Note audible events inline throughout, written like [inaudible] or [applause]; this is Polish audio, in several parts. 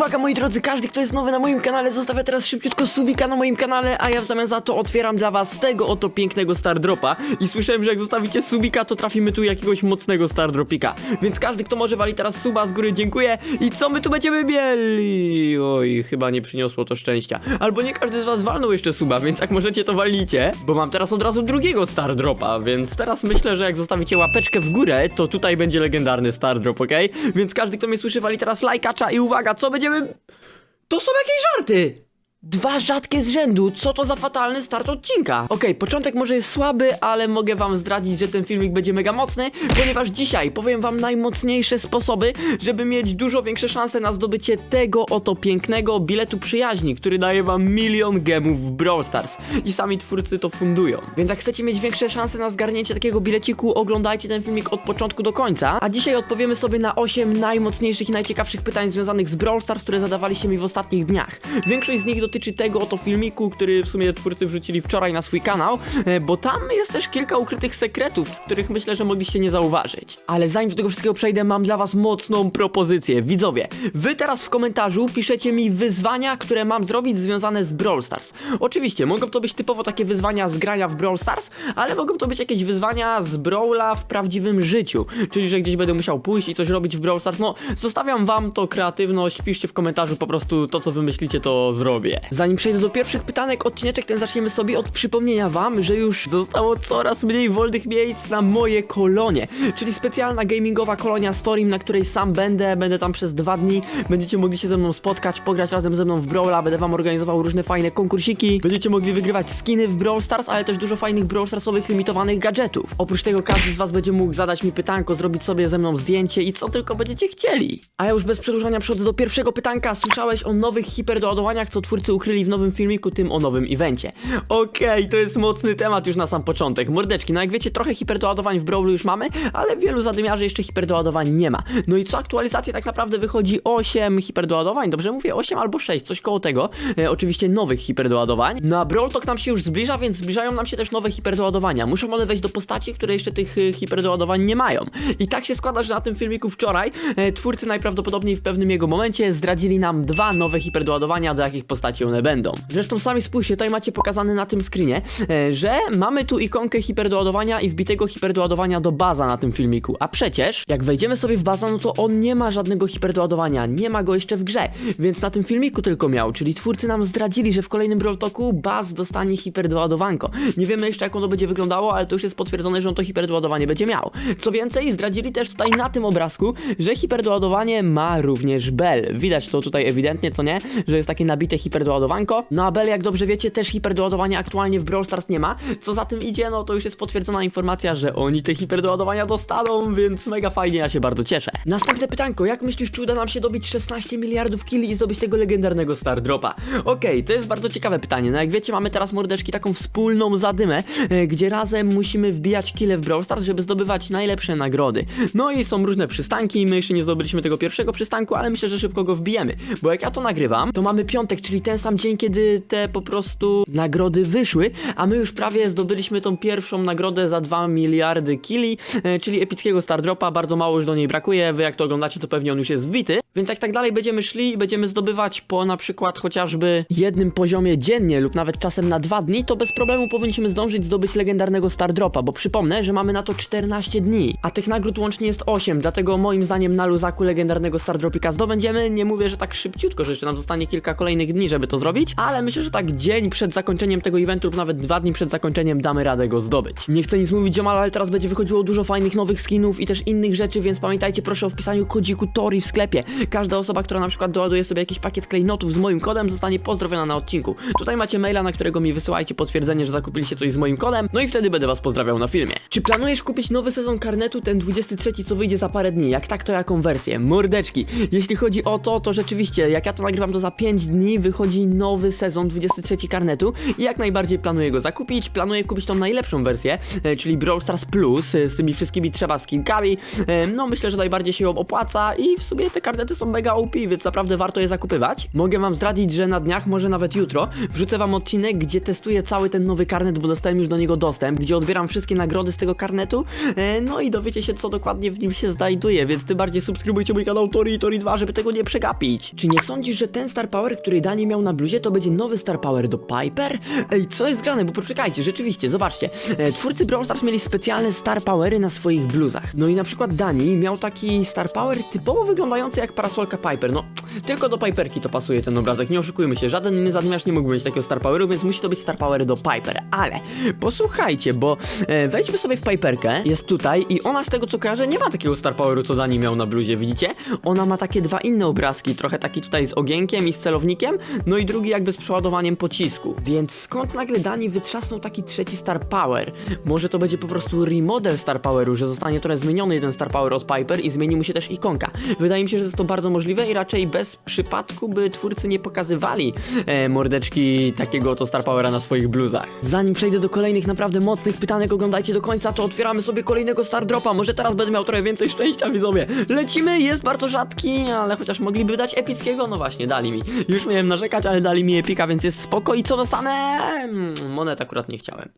Uwaga moi drodzy, każdy kto jest nowy na moim kanale zostawia teraz szybciutko subika na moim kanale, a ja w zamian za to otwieram dla was tego oto pięknego Stardropa i słyszałem, że jak zostawicie subika, to trafimy tu jakiegoś mocnego Stardropika. Więc każdy kto może wali teraz suba z góry dziękuję i co my tu będziemy mieli? Oj, chyba nie przyniosło to szczęścia. Albo nie każdy z was walnął jeszcze suba, więc jak możecie to walicie, bo mam teraz od razu drugiego Stardropa, więc teraz myślę, że jak zostawicie łapeczkę w górę, to tutaj będzie legendarny Stardrop, okej? Więc każdy kto mnie słyszy wali teraz lajkacza i uwaga, co będziemy... To są jakieś żarty! Dwa rzadkie z rzędu, co to za fatalny start odcinka? Okej, początek może jest słaby, ale mogę wam zdradzić, że ten filmik będzie mega mocny, ponieważ dzisiaj powiem wam najmocniejsze sposoby, żeby mieć dużo większe szanse na zdobycie tego oto pięknego biletu przyjaźni, który daje wam milion gemów w Brawl Stars. I sami twórcy to fundują. Więc jak chcecie mieć większe szanse na zgarnięcie takiego bileciku, oglądajcie ten filmik od początku do końca. A dzisiaj odpowiemy sobie na 8 najmocniejszych i najciekawszych pytań związanych z Brawl Stars, które zadawaliście mi w ostatnich dniach. Większość z nich dotyczy tego oto filmiku, który w sumie twórcy wrzucili wczoraj na swój kanał, e, bo tam jest też kilka ukrytych sekretów, których myślę, że mogliście nie zauważyć. Ale zanim do tego wszystkiego przejdę, mam dla was mocną propozycję. Widzowie, wy teraz w komentarzu piszecie mi wyzwania, które mam zrobić związane z Brawl Stars. Oczywiście, mogą to być typowo takie wyzwania z grania w Brawl Stars, ale mogą to być jakieś wyzwania z Brawla w prawdziwym życiu, czyli że gdzieś będę musiał pójść i coś robić w Brawl Stars. No, zostawiam wam to kreatywność, piszcie w komentarzu po prostu to, co wymyślicie, to zrobię. Zanim przejdę do pierwszych pytanek, odcineczek ten zaczniemy sobie od przypomnienia wam, że już zostało coraz mniej wolnych miejsc na moje kolonie, czyli specjalna gamingowa kolonia Storim, na której sam będę, będę tam przez dwa dni, będziecie mogli się ze mną spotkać, pograć razem ze mną w Brawla, będę wam organizował różne fajne konkursiki, będziecie mogli wygrywać skiny w Brawl Stars, ale też dużo fajnych Brawl Starsowych limitowanych gadżetów. Oprócz tego każdy z was będzie mógł zadać mi pytanko, zrobić sobie ze mną zdjęcie i co tylko będziecie chcieli. A ja już bez przedłużania przechodzę do pierwszego pytanka. Słyszałeś o nowych hiperdoładowaniach, co twórcy ukryli w nowym filmiku, tym o nowym evencie. Okej, to jest mocny temat już na sam początek. Mordeczki, no jak wiecie, trochę hiperdoładowań w Brawlu już mamy, ale wielu zadymiarzy jeszcze hiperdoładowań nie ma. No i co aktualizację tak naprawdę wychodzi 8 hiperdoładowań, dobrze mówię? 8 albo 6, coś koło tego. E, oczywiście nowych hiperdoładowań. No a Brawl Talk nam się już zbliża, więc zbliżają nam się też nowe hiperdoładowania. Muszą one wejść do postaci, które jeszcze tych e, hiperdoładowań nie mają. I tak się składa, że na tym filmiku wczoraj e, twórcy najprawdopodobniej w pewnym jego momencie zdradzili nam dwa nowe hiperdoładowania, do jakich postaci one będą. Zresztą sami spójrzcie, tutaj macie pokazane na tym screenie, e, że mamy tu ikonkę hiperdoładowania i wbitego hiperdoładowania do baza na tym filmiku. A przecież, jak wejdziemy sobie w baza, no to on nie ma żadnego hiperdoładowania, nie ma go jeszcze w grze, więc na tym filmiku tylko miał, czyli twórcy nam zdradzili, że w kolejnym Brawl Baz dostanie hiperdoładowanko. Nie wiemy jeszcze jak ono będzie wyglądało, ale to już jest potwierdzone, że on to hiperdoładowanie będzie miał. Co więcej, zdradzili też tutaj na tym obrazku, że hiperdoładowanie ma również Bell. Widać to tutaj ewidentnie, co nie? Że jest takie nabite hiperdoładowanko. No a Bell, jak dobrze wiecie, też hiperdoładowania aktualnie w Brawl Stars nie ma. Co za tym idzie, no to już jest potwierdzona informacja, że oni te hiperdoładowania dostaną, więc mega fajnie, ja się bardzo cieszę. Następne pytanko, jak myślisz, czy uda nam się dobić 16 miliardów killi i zdobyć tego legendarnego Star Dropa? Okej, to jest bardzo ciekawe pytanie. No jak wiecie, mamy teraz mordeczki taką wspólną zadymę, e, gdzie razem musimy wbijać kile w Brawl Stars, żeby zdobywać najlepsze nagrody. No i są różne przystanki, my jeszcze nie zdobyliśmy tego pierwszego przystanku, ale myślę, że szybko go wbijemy. Bo jak ja to nagrywam, to mamy piątek, czyli ten sam dzień, kiedy te po prostu nagrody wyszły, a my już prawie zdobyliśmy tą pierwszą nagrodę za 2 miliardy kili, e, czyli epickiego Star Dropa, bardzo mało już do niej brakuje, wy jak to oglądacie, to pewnie on już jest wbity, więc jak tak dalej będziemy szli i będziemy zdobywać po na przykład chociażby jednym poziomie dziennie lub nawet czasem na dwa dni, to bez problemu powinniśmy zdążyć zdobyć legendarnego Star Dropa, bo przypomnę, że mamy na to 14 dni, a tych nagród łącznie jest 8, dlatego moim zdaniem na luzaku legendarnego Star Dropika zdobędziemy, nie mówię, że tak szybciutko, że jeszcze nam zostanie kilka kolejnych dni, żeby to zrobić, ale myślę, że tak dzień przed zakończeniem tego eventu lub nawet dwa dni przed zakończeniem damy radę go zdobyć. Nie chcę nic mówić ziomal, ale teraz będzie wychodziło dużo fajnych nowych skinów i też innych rzeczy, więc pamiętajcie proszę o wpisaniu kodziku Tori w sklepie. Każda osoba, która na przykład doładuje sobie jakiś pakiet klejnotów z moim kodem zostanie pozdrowiona na odcinku. Tutaj macie maila, na którego mi wysyłajcie potwierdzenie, że zakupiliście coś z moim kodem, no i wtedy będę was pozdrawiał na filmie. Czy planujesz kupić nowy sezon karnetu, ten 23, co wyjdzie za parę dni? Jak tak, to jaką wersję? Mordeczki. Jeśli chodzi o to, to rzeczywiście, jak ja to nagrywam, to za 5 dni wychodzi nadchodzi nowy sezon 23 karnetu i jak najbardziej planuję go zakupić. Planuję kupić tą najlepszą wersję, e, czyli Brawl Stars Plus e, z tymi wszystkimi trzeba skinkami. E, No myślę, że najbardziej się ją opłaca i w sumie te karnety są mega OP, więc naprawdę warto je zakupywać. Mogę wam zdradzić, że na dniach, może nawet jutro, wrzucę wam odcinek, gdzie testuję cały ten nowy karnet, bo dostałem już do niego dostęp, gdzie odbieram wszystkie nagrody z tego karnetu. No i dowiecie się, co dokładnie w nim się znajduje, więc tym bardziej subskrybujcie mój kanał Tori i Tori 2, żeby tego nie przegapić. Czy nie sądzisz, że ten Star Power, który Dani miał na bluzie, to będzie nowy Star Power do Piper? Ej, co jest grane? Bo poczekajcie, rzeczywiście, zobaczcie. E, twórcy Brawl Stars mieli specjalne Star Powery na swoich bluzach. No i na przykład Dani miał taki Star Power typowo wyglądający jak parasolka Piper. No, tylko do Piperki to pasuje ten obrazek, nie oszukujmy się. Żaden inny zadmiarz nie mógł mieć takiego Star Poweru, więc musi to być Star Power do Piper. Ale posłuchajcie, bo e, wejdźmy sobie w Piperkę, jest tutaj i ona z tego co kojarzę nie ma takiego Star Poweru, co Dani miał na bluzie, widzicie? Ona ma takie dwa inne obrazki, trochę taki tutaj z ogienkiem i z celownikiem, no i drugi jakby z przeładowaniem pocisku. Więc skąd nagle Dani wytrzasnął taki trzeci Star Power? Może to będzie po prostu remodel Star Poweru, że zostanie trochę zmieniony jeden Star Power od Piper i zmieni mu się też ikonka. Wydaje mi się, że jest to bardzo możliwe i raczej bez przypadku by twórcy nie pokazywali e, mordeczki takiego oto Star Powera na swoich bluzach. Zanim przejdę do kolejnych naprawdę mocnych pytanek, oglądajcie do końca, to otwieramy sobie kolejnego Star Dropa. Może teraz będę miał trochę więcej szczęścia, widzowie. Lecimy, jest bardzo rzadki, ale chociaż mogliby dać epickiego, no właśnie, dali mi. Już miałem narzekać, ale dali mi epika, więc jest spoko. I co dostanę? Mm, Monet akurat nie chciałem.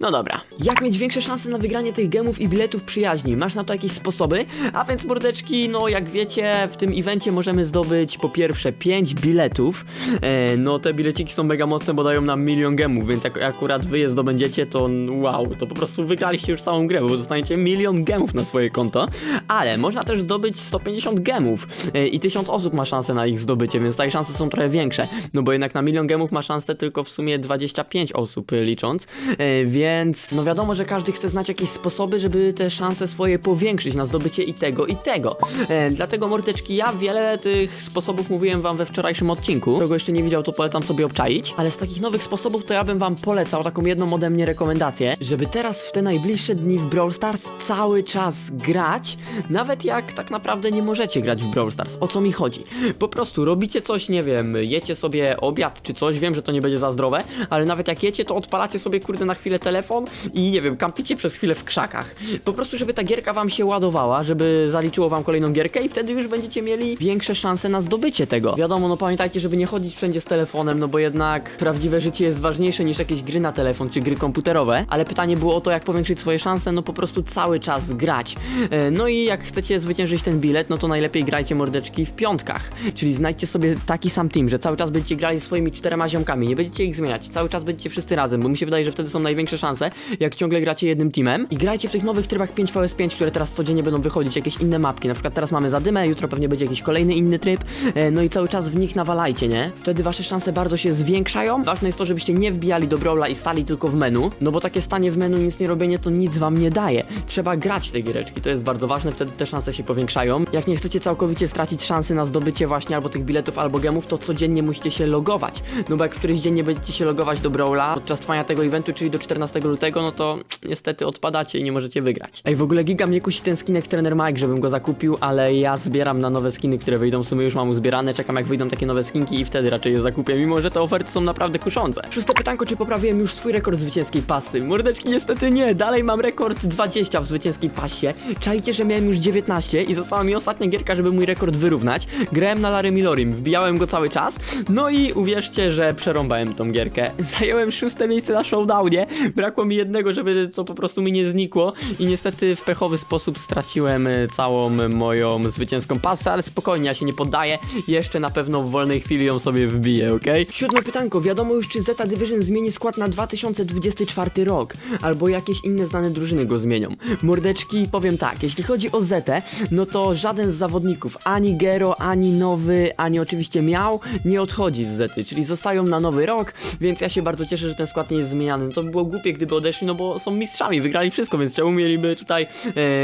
No dobra. Jak mieć większe szanse na wygranie tych gemów i biletów przyjaźni? Masz na to jakieś sposoby? A więc mordeczki, no jak wiecie, w tym evencie możemy zdobyć po pierwsze 5 biletów. E, no te bileciki są mega mocne, bo dają nam milion gemów, więc jak akurat wy je zdobędziecie, to wow, to po prostu wygraliście już całą grę, bo dostaniecie milion gemów na swoje konto. Ale można też zdobyć 150 gemów e, i 1000 osób ma szansę na ich zdobycie, więc tutaj szanse są trochę większe. No bo jednak na milion gemów ma szansę tylko w sumie 25 osób e, licząc. E, więc no wiadomo, że każdy chce znać jakieś sposoby, żeby te szanse swoje powiększyć na zdobycie i tego, i tego. E, dlatego mordeczki, ja wiele tych sposobów mówiłem wam we wczorajszym odcinku. Kto go jeszcze nie widział, to polecam sobie obczaić. Ale z takich nowych sposobów to ja bym wam polecał taką jedną ode mnie rekomendację, żeby teraz w te najbliższe dni w Brawl Stars cały czas grać, nawet jak tak naprawdę nie możecie grać w Brawl Stars. O co mi chodzi? Po prostu robicie coś, nie wiem, jecie sobie obiad czy coś, wiem, że to nie będzie za zdrowe, ale nawet jak jecie, to odpalacie sobie kurde na chwilę telefon i nie wiem, kampicie przez chwilę w krzakach. Po prostu, żeby ta gierka wam się ładowała, żeby zaliczyło wam kolejną gierkę i wtedy już będziecie mieli większe szanse na zdobycie tego. Wiadomo, no pamiętajcie, żeby nie chodzić wszędzie z telefonem, no bo jednak prawdziwe życie jest ważniejsze niż jakieś gry na telefon czy gry komputerowe, ale pytanie było o to, jak powiększyć swoje szanse, no po prostu cały czas grać. E, No i jak chcecie zwyciężyć ten bilet, no to najlepiej grajcie mordeczki w piątkach, czyli znajdźcie sobie taki sam team, że cały czas będziecie grali swoimi czterema ziomkami, nie będziecie ich zmieniać, cały czas będziecie wszyscy razem, bo mi się wydaje, że wtedy są największe szanse, jak ciągle gracie jednym teamem. I grajcie w tych nowych trybach 5vs5, które teraz codziennie będą wychodzić, jakieś inne mapki, na przykład teraz mamy zadymę, jutro pewnie będzie jakiś kolejny inny tryb, no i cały czas w nich nawalajcie, nie? Wtedy wasze szanse bardzo się zwiększają. Ważne jest to, żebyście nie wbijali do Brawla i stali tylko w menu, no bo takie stanie w menu, nic nie robienie, to nic wam nie daje. Trzeba grać te giereczki, to jest bardzo ważne, wtedy te szanse się powiększają. Jak nie chcecie całkowicie stracić szansy na zdobycie właśnie albo tych biletów, albo gemów, to codziennie musicie się logować. No bo jak w któryś dzień nie będziecie się logować do Brawla podczas trwania tego eventu, czyli do 14 lutego, no to niestety odpadacie i nie możecie wygrać. Ej, w ogóle giga mnie kusi ten skinek trener Mike, żebym go zakupił, ale ja zbieram na nowe skiny, które wyjdą, w sumie już mam uzbierane, czekam jak wyjdą takie nowe skinki i wtedy raczej je zakupię, mimo że te oferty są naprawdę kuszące. Szóste pytanko, czy poprawiłem już swój rekord zwycięskiej pasy? Mordeczki niestety nie, dalej mam rekord 20 w zwycięskiej pasie. Czajcie, że miałem już 19 i została mi ostatnia gierka, żeby mój rekord wyrównać. Grałem na Larry Milorim, wbijałem go cały czas, no i uwierzcie, że przerąbałem tą gierkę. [laughs] Zająłem szóste miejsce na showdownie, brakło mi jednego, żeby to po prostu mi nie znikło i niestety w pechowy sposób straciłem y, całą moją zwycięską pasę, ale spokojnie, ja się nie poddaję, jeszcze na pewno w wolnej chwili ją sobie wbiję, okej? Siódme pytanko, wiadomo już czy Zeta Division zmieni skład na 2024 rok, albo jakieś inne znane drużyny go zmienią. Mordeczki, powiem tak, jeśli chodzi o Zetę, no to żaden z zawodników, ani Gero, ani Nowy, ani oczywiście Miał, nie odchodzi z Zety, czyli zostają na nowy rok, więc ja się bardzo cieszę, że ten skład nie jest zmieniany. No to by było głupie, gdyby odeszli, no bo są mistrzami, wygrali wszystko, więc czemu mieliby tutaj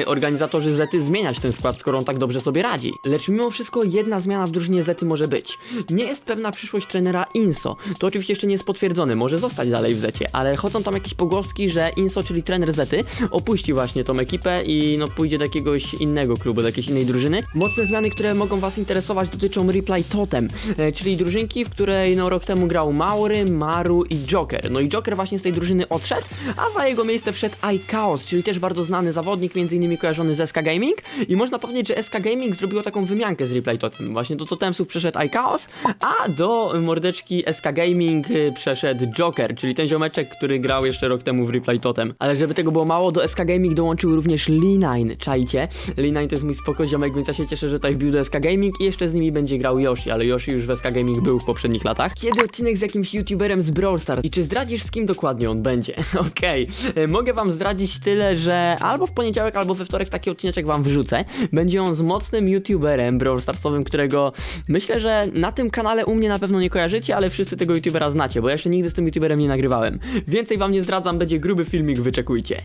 e, organizatorzy Zety zmieniać ten skład, skoro on tak dobrze sobie radzi. Lecz mimo wszystko jedna zmiana w drużynie Zety może być. Nie jest pewna przyszłość trenera Inso. To oczywiście jeszcze nie jest potwierdzone, może zostać dalej w Zecie, ale chodzą tam jakieś pogłoski, że Inso, czyli trener Zety, opuści właśnie tą ekipę i no pójdzie do jakiegoś innego klubu, do jakiejś innej drużyny. Mocne zmiany, które mogą was interesować dotyczą Reply Totem, e, czyli drużynki w której no rok temu grał Maury, Maru i Joker. No i Joker właśnie z tej drużyny odszedł, a za jego miejsce wszedł iChaos, czyli też bardzo znany zawodnik, między innymi kojarzony z SK Gaming i można powiedzieć, że SK Gaming zrobiło taką wymiankę z Replay Totem. Właśnie do Totemsów przeszedł iChaos, a do mordeczki SK Gaming y, przeszedł Joker, czyli ten ziomeczek, który grał jeszcze rok temu w Replay Totem. Ale żeby tego było mało, do SK Gaming dołączył również Lee9, czajcie? Lee9 to jest mój spoko ziomek, więc ja się cieszę, że tutaj wbił do SK Gaming i jeszcze z nimi będzie grał Yoshi, ale Yoshi już w SK Gaming był w poprzednich latach. Kiedy odcinek z jakimś youtuberem z Brawl Stars i czy zdradzisz z kim dokładnie on będzie? [laughs] Okej, E, mogę wam zdradzić tyle, że albo w poniedziałek, albo we wtorek taki odcineczek wam wrzucę. Będzie on z mocnym youtuberem Brawl Starsowym, którego myślę, że na tym kanale u mnie na pewno nie kojarzycie, ale wszyscy tego youtubera znacie, bo ja jeszcze nigdy z tym youtuberem nie nagrywałem. Więcej wam nie zdradzam, będzie gruby filmik, wyczekujcie.